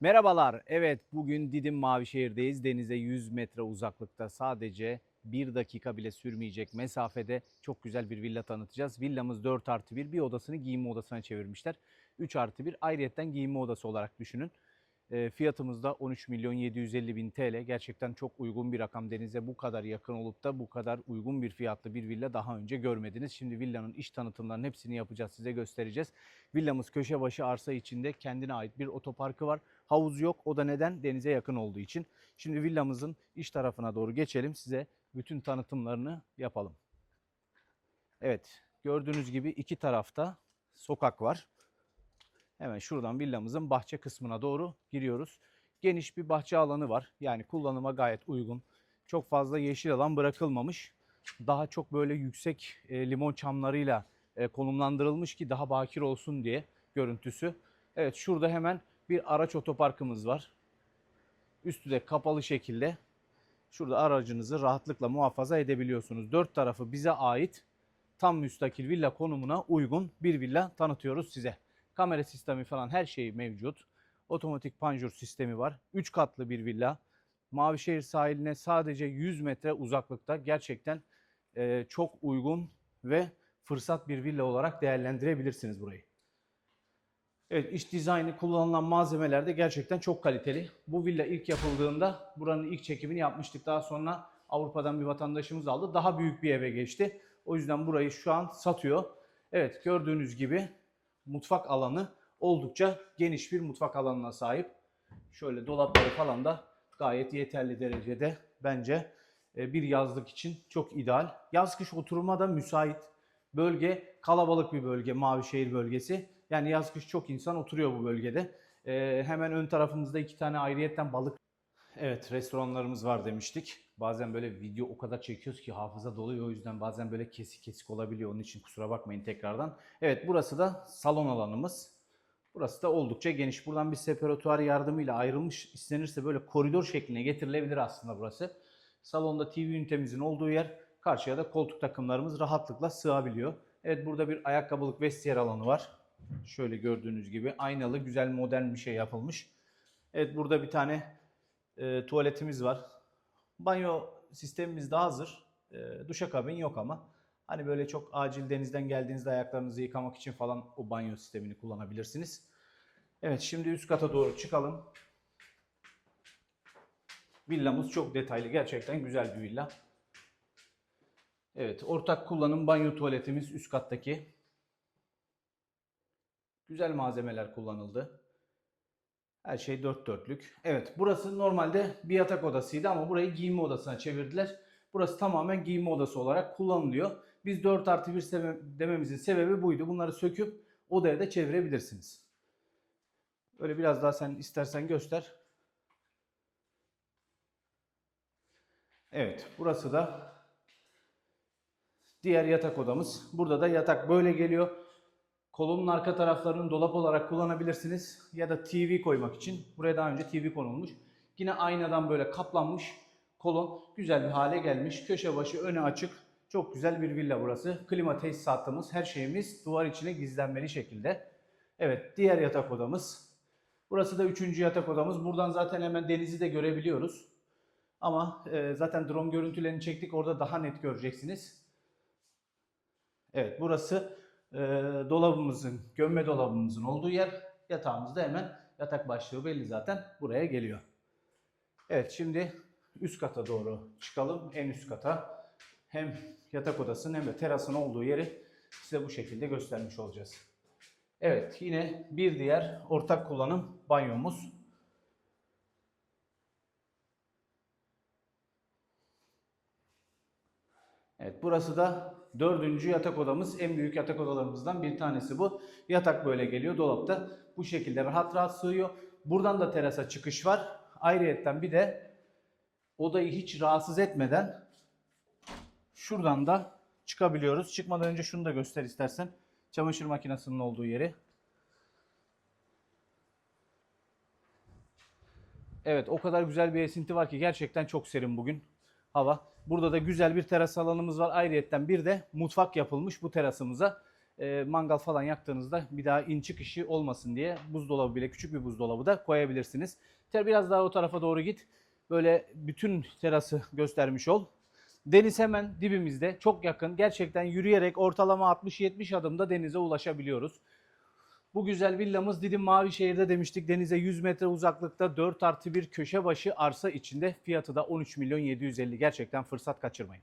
Merhabalar. Evet bugün Didim Mavişehir'deyiz. Denize 100 metre uzaklıkta sadece bir dakika bile sürmeyecek mesafede çok güzel bir villa tanıtacağız. Villamız 4 artı 1 bir odasını giyinme odasına çevirmişler. 3 artı 1 ayrıyetten giyinme odası olarak düşünün. E, fiyatımız da 13 milyon 750 bin TL. Gerçekten çok uygun bir rakam. Denize bu kadar yakın olup da bu kadar uygun bir fiyatlı bir villa daha önce görmediniz. Şimdi villanın iş tanıtımlarının hepsini yapacağız size göstereceğiz. Villamız köşe başı arsa içinde kendine ait bir otoparkı var. Havuz yok. O da neden? Denize yakın olduğu için. Şimdi villamızın iç tarafına doğru geçelim. Size bütün tanıtımlarını yapalım. Evet. Gördüğünüz gibi iki tarafta sokak var. Hemen şuradan villamızın bahçe kısmına doğru giriyoruz. Geniş bir bahçe alanı var. Yani kullanıma gayet uygun. Çok fazla yeşil alan bırakılmamış. Daha çok böyle yüksek e, limon çamlarıyla e, konumlandırılmış ki daha bakir olsun diye görüntüsü. Evet şurada hemen bir araç otoparkımız var. Üstü de kapalı şekilde. Şurada aracınızı rahatlıkla muhafaza edebiliyorsunuz. Dört tarafı bize ait tam müstakil villa konumuna uygun bir villa tanıtıyoruz size. Kamera sistemi falan her şey mevcut. Otomatik panjur sistemi var. 3 katlı bir villa. Mavişehir sahiline sadece 100 metre uzaklıkta gerçekten e, çok uygun ve fırsat bir villa olarak değerlendirebilirsiniz burayı. Evet iç dizaynı kullanılan malzemeler de gerçekten çok kaliteli. Bu villa ilk yapıldığında buranın ilk çekimini yapmıştık. Daha sonra Avrupa'dan bir vatandaşımız aldı. Daha büyük bir eve geçti. O yüzden burayı şu an satıyor. Evet gördüğünüz gibi mutfak alanı oldukça geniş bir mutfak alanına sahip. Şöyle dolapları falan da gayet yeterli derecede bence e, bir yazlık için çok ideal. Yaz kış oturuma da müsait. Bölge kalabalık bir bölge, Mavişehir bölgesi. Yani yaz kış çok insan oturuyor bu bölgede. E, hemen ön tarafımızda iki tane ayrıyetten balık. Evet restoranlarımız var demiştik. Bazen böyle video o kadar çekiyoruz ki hafıza doluyor. O yüzden bazen böyle kesik kesik olabiliyor. Onun için kusura bakmayın tekrardan. Evet burası da salon alanımız. Burası da oldukça geniş. Buradan bir separatuar yardımıyla ayrılmış istenirse böyle koridor şekline getirilebilir aslında burası. Salonda TV ünitemizin olduğu yer. Karşıya da koltuk takımlarımız rahatlıkla sığabiliyor. Evet burada bir ayakkabılık vestiyer alanı var. Şöyle gördüğünüz gibi aynalı güzel modern bir şey yapılmış. Evet burada bir tane e, tuvaletimiz var. Banyo sistemimiz de hazır. E, duşakabin yok ama. Hani böyle çok acil denizden geldiğinizde ayaklarınızı yıkamak için falan o banyo sistemini kullanabilirsiniz. Evet şimdi üst kata doğru çıkalım. Villamız çok detaylı. Gerçekten güzel bir villa. Evet ortak kullanım banyo tuvaletimiz üst kattaki. Güzel malzemeler kullanıldı. Her şey dört dörtlük. Evet burası normalde bir yatak odasıydı ama burayı giyinme odasına çevirdiler. Burası tamamen giyinme odası olarak kullanılıyor. Biz 4 artı 1 dememizin sebebi buydu. Bunları söküp odaya da çevirebilirsiniz. Öyle biraz daha sen istersen göster. Evet burası da diğer yatak odamız. Burada da yatak böyle geliyor. Kolonun arka taraflarını dolap olarak kullanabilirsiniz. Ya da TV koymak için. Buraya daha önce TV konulmuş. Yine aynadan böyle kaplanmış kolon güzel bir hale gelmiş. Köşe başı öne açık. Çok güzel bir villa burası. Klima tesisatımız, her şeyimiz duvar içine gizlenmeli şekilde. Evet, diğer yatak odamız. Burası da üçüncü yatak odamız. Buradan zaten hemen denizi de görebiliyoruz. Ama e, zaten drone görüntülerini çektik. Orada daha net göreceksiniz. Evet, burası e, dolabımızın, gömme dolabımızın olduğu yer. Yatağımız da hemen yatak başlığı belli zaten. Buraya geliyor. Evet, şimdi üst kata doğru çıkalım. En üst kata hem yatak odasının hem de terasın olduğu yeri size bu şekilde göstermiş olacağız. Evet yine bir diğer ortak kullanım banyomuz. Evet burası da dördüncü yatak odamız. En büyük yatak odalarımızdan bir tanesi bu. Yatak böyle geliyor dolapta. Bu şekilde rahat rahat sığıyor. Buradan da terasa çıkış var. Ayrıyetten bir de odayı hiç rahatsız etmeden şuradan da çıkabiliyoruz. Çıkmadan önce şunu da göster istersen. Çamaşır makinesinin olduğu yeri. Evet o kadar güzel bir esinti var ki gerçekten çok serin bugün hava. Burada da güzel bir teras alanımız var. Ayrıyetten bir de mutfak yapılmış bu terasımıza. e, mangal falan yaktığınızda bir daha in çık işi olmasın diye buzdolabı bile küçük bir buzdolabı da koyabilirsiniz. Biraz daha o tarafa doğru git. Böyle bütün terası göstermiş ol. Deniz hemen dibimizde çok yakın. Gerçekten yürüyerek ortalama 60-70 adımda denize ulaşabiliyoruz. Bu güzel villamız Didim Mavişehir'de demiştik. Denize 100 metre uzaklıkta 4 artı bir köşe başı arsa içinde fiyatı da 13 milyon 750. Gerçekten fırsat kaçırmayın.